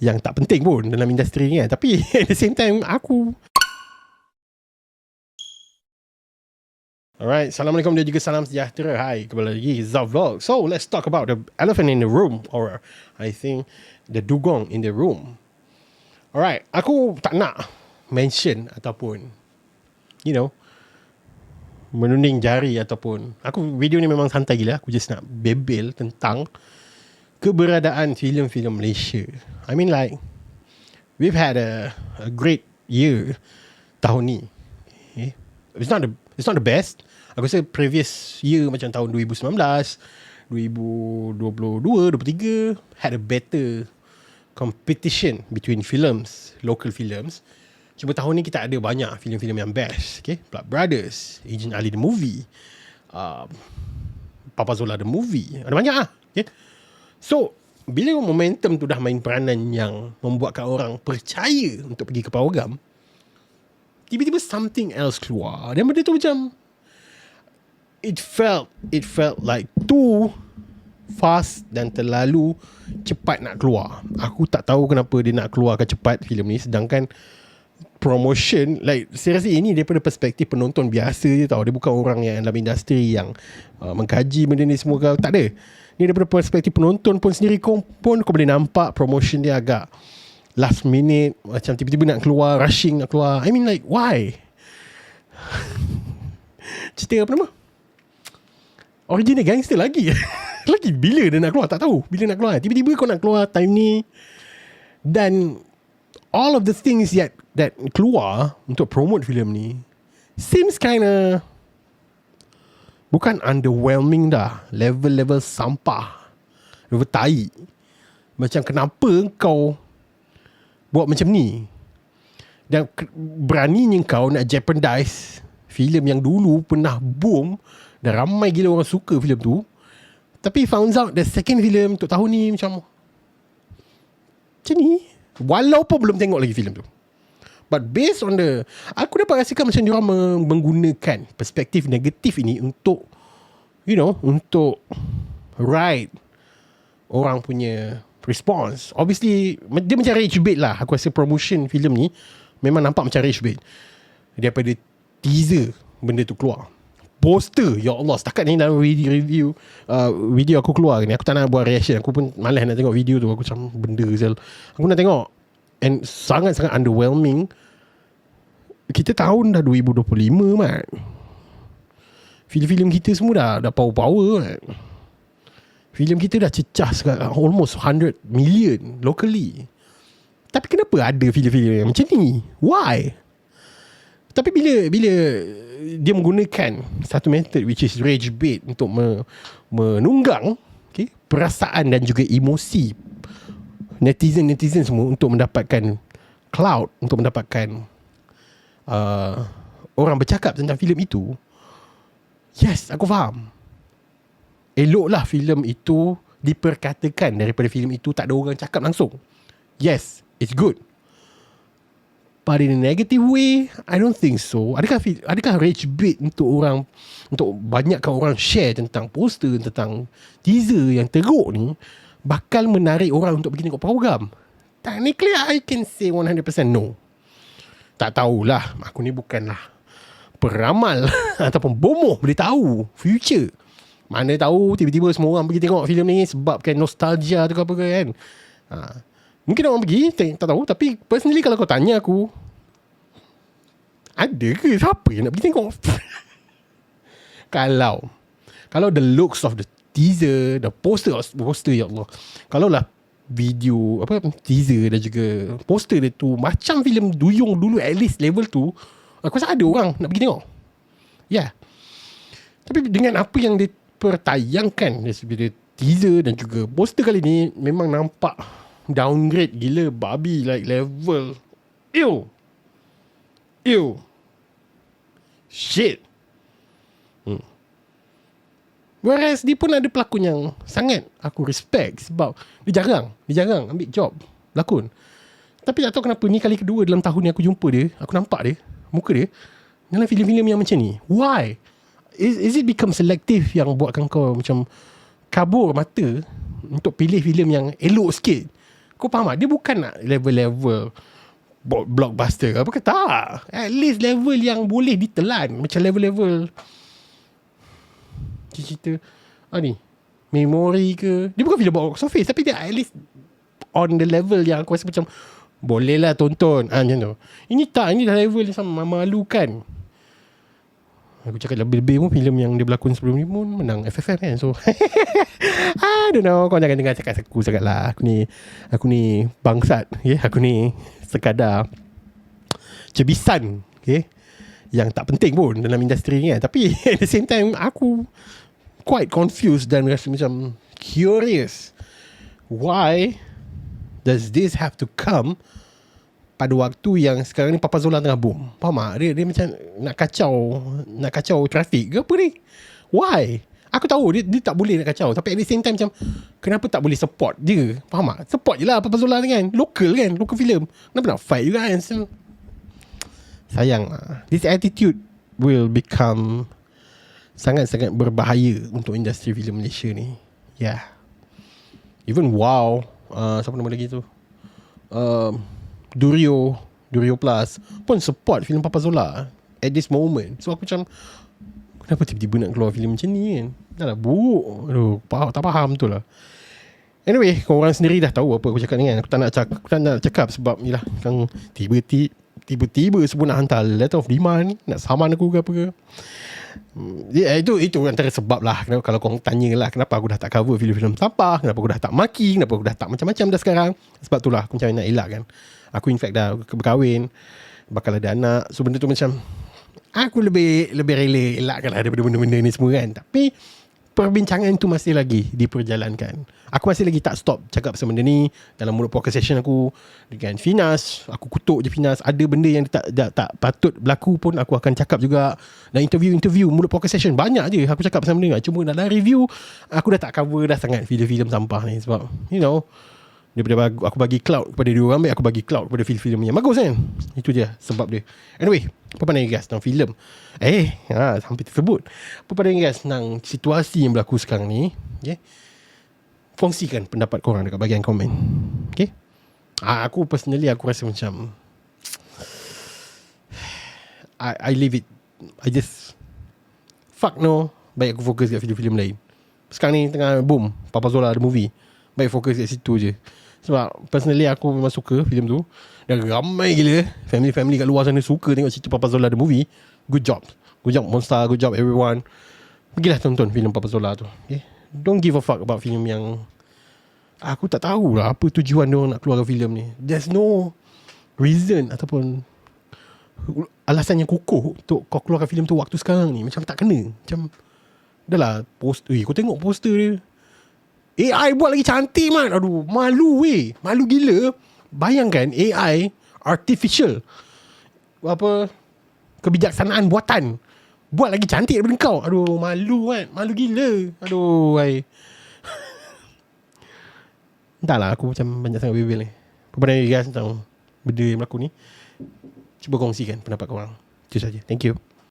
yang tak penting pun dalam industri ni kan. Tapi at the same time aku Alright, Assalamualaikum dan juga salam sejahtera. Hai, kembali lagi Zav Vlog. So, let's talk about the elephant in the room or I think the dugong in the room. Alright, aku tak nak mention ataupun you know menunding jari ataupun aku video ni memang santai gila. Aku just nak bebel tentang keberadaan filem-filem Malaysia. I mean like we've had a, a great year tahun ni. Eh? It's not the it's not the best. Aku rasa previous year macam tahun 2019, 2022, 2023 had a better competition between films, local films. Cuma tahun ni kita ada banyak filem-filem yang best. Okay? Blood Brothers, Agent Ali the Movie, uh, Papa Zola the Movie. Ada banyak lah. Okay? So, bila momentum tu dah main peranan yang membuatkan orang percaya untuk pergi ke pawagam, tiba-tiba something else keluar. Dan benda tu macam it felt it felt like too fast dan terlalu cepat nak keluar. Aku tak tahu kenapa dia nak keluarkan cepat filem ni sedangkan promotion like seriously ini daripada perspektif penonton biasa je tau. Dia bukan orang yang dalam industri yang uh, mengkaji benda ni semua kau tak ada. Ni daripada perspektif penonton pun sendiri kau pun kau boleh nampak promotion dia agak last minute macam tiba-tiba nak keluar rushing nak keluar. I mean like why? Cerita apa nama? Original gangster lagi Lagi bila dia nak keluar Tak tahu Bila nak keluar Tiba-tiba kau nak keluar time ni Dan All of the things yet That keluar Untuk promote filem ni Seems kinda Bukan underwhelming dah. Level-level sampah. Level tai. Macam kenapa kau Buat macam ni? Dan Beraninya kau nak jeopardize Filem yang dulu Pernah boom dan ramai gila orang suka filem tu Tapi found out The second filem Untuk tahun ni Macam Macam ni? Walaupun belum tengok lagi filem tu But based on the Aku dapat rasakan Macam diorang menggunakan Perspektif negatif ini Untuk You know Untuk Ride Orang punya Response. Obviously Dia macam rage bait lah. Aku rasa promotion filem ni Memang nampak macam rage bait Daripada teaser Benda tu keluar. Poster ya Allah setakat ni dalam video review uh, video aku keluar ni aku tak nak buat reaction. Aku pun malas nak tengok video tu. Aku macam benda sel aku nak tengok and sangat-sangat underwhelming. Kita tahun dah 2025 mat. Filem-filem kita semua dah dah power-power mat. Filem kita dah cecah almost 100 million locally. Tapi kenapa ada filem-filem yang macam ni? Why? Tapi bila bila dia menggunakan satu method which is rage bait untuk me, menunggang okay, perasaan dan juga emosi netizen-netizen semua untuk mendapatkan cloud untuk mendapatkan uh, orang bercakap tentang filem itu yes aku faham. Eloklah filem itu diperkatakan daripada filem itu tak ada orang cakap langsung. Yes it's good. But in a negative way I don't think so. Adakah Adakah rage bait Untuk orang Untuk banyakkan orang share Tentang poster Tentang Teaser yang teruk ni Bakal menarik orang Untuk pergi tengok program. Technically I can say 100% no. Tak tahulah Aku ni bukanlah Peramal Ataupun bomoh Boleh tahu Future. Mana tahu Tiba-tiba semua orang Pergi tengok filem ni Sebabkan nostalgia tu ke apa kan? Ha. Mungkin orang pergi Tak tahu Tapi personally Kalau kau tanya aku Ada ke Siapa yang nak pergi tengok? Kalau. Kalau the looks of the teaser The poster Poster ya Allah. Kalau lah Video Apa Teaser dan juga Poster dia tu Macam filem Duyung dulu At least level tu Aku rasa ada orang Nak pergi tengok. Ya. Yeah. Tapi dengan apa yang dia Pertayangkan Dari teaser dan juga Poster kali ni Memang nampak downgrade gila babi like level. Ew. Ew. Shit. Whereas dia pun ada pelakon yang sangat aku respect sebab dia jarang dia jarang ambil job lakon tapi tak tahu kenapa ni kali kedua dalam tahun ni aku jumpa dia aku nampak dia muka dia dalam filem-filem yang macam ni why is, is it become selective yang buatkan kau macam kabur mata untuk pilih filem yang elok sikit Kau faham tak? Dia bukan nak level-level blockbuster apa ke tak. At least level yang boleh ditelan. Macam level-level cerita ah ni memori ke dia bukan filem box office tapi dia at least on the level yang aku rasa macam boleh lah tonton ah, macam tu ini tak ini dah level yang sama memalukan Aku cakap lebih-lebih pun filem yang dia berlakon sebelum ni pun menang FFM kan. So I don't know kau jangan dengar cakap aku sangat lah. Aku ni aku ni bangsat, okay? Aku ni sekadar cebisan, okay? Yang tak penting pun dalam industri ni kan. Tapi at the same time aku quite confused dan rasa macam curious. Why does this have to come pada waktu yang sekarang ni Papa Zola tengah boom. Faham tak? Dia, dia macam nak kacau nak kacau trafik ke apa ni? Why? Aku tahu dia, dia tak boleh nak kacau tapi at the same time macam kenapa tak boleh support dia? Faham tak? Support je lah Papa Zola ni kan. Local kan, local film. Kenapa nak fight juga kan? Sayang lah. This attitude will become sangat-sangat berbahaya untuk industri filem Malaysia ni. Yeah. Even wow, uh, siapa nama lagi tu? Um, Durio Durio Plus pun support filem Papa Zola at this moment. So aku macam kenapa tiba-tiba nak keluar filem macam ni kan? Dah lah buruk. Aduh, tak faham tu lah. Anyway, kau orang sendiri dah tahu apa aku cakap ni kan. Aku tak nak cakap, aku tak nak cakap sebab ni lah. Kan tiba-tiba tiba-tiba sebut nak hantar letter of demand nak saman aku ke apa ke. Ya, itu itu antara sebab lah kenapa, kalau kau tanya lah kenapa aku dah tak cover filem-filem sampah, kenapa aku dah tak maki, kenapa aku dah tak macam-macam dah sekarang. Sebab tu lah aku macam nak elak kan. Aku in fact dah berkahwin, bakal ada anak. So benda tu macam aku lebih lebih rela elakkan lah daripada benda-benda ni semua kan. Tapi perbincangan tu masih lagi diperjalankan. Aku masih lagi tak stop cakap pasal benda ni dalam mulut podcast session aku dengan Finas. Aku kutuk je Finas. Ada benda yang tak, tak, tak patut berlaku pun aku akan cakap juga. Dan interview-interview mulut podcast session banyak je aku cakap pasal benda ni. Cuma dalam review aku dah tak cover dah sangat filem-filem sampah ni sebab you know daripada aku bagi cloud kepada dia orang baik aku bagi cloud kepada filem-filem yang bagus kan. Itu je sebab dia. Anyway, apa pandang guys tentang filem? Eh, ha, hampir tersebut. Apa pandang guys tentang situasi yang berlaku sekarang ni? Okay. Kongsikan pendapat korang dekat bahagian komen. Okay. Ha, aku personally aku rasa macam I, I leave it. I just fuck no. Baik aku fokus kat filem-filem lain. Sekarang ni tengah boom. Papa Zola ada movie. Baik fokus kat situ je. Sebab personally aku memang suka filem tu. Dan ramai gila family-family kat luar sana suka tengok cerita Papa Zola the movie. Good job. Good job Monster, good job everyone. Pergilah tonton filem Papa Zola tu. Okay? Don't give a fuck about filem yang aku tak tahu lah apa tujuan dia nak keluar filem ni. There's no reason ataupun alasan yang kukuh untuk kau keluarkan filem tu waktu sekarang ni. Macam tak kena. Macam dah lah post, eh, kau tengok poster dia. AI buat lagi cantik man Aduh malu weh Malu gila Bayangkan AI Artificial Apa Kebijaksanaan buatan. Buat lagi cantik daripada kau. Aduh malu kan? Malu gila. Aduh ay. Entahlah aku macam banyak sangat bebel ni. Pandangan guys tentang Benda yang berlaku ni Cuba kongsikan pendapat korang. Itu saja. Thank you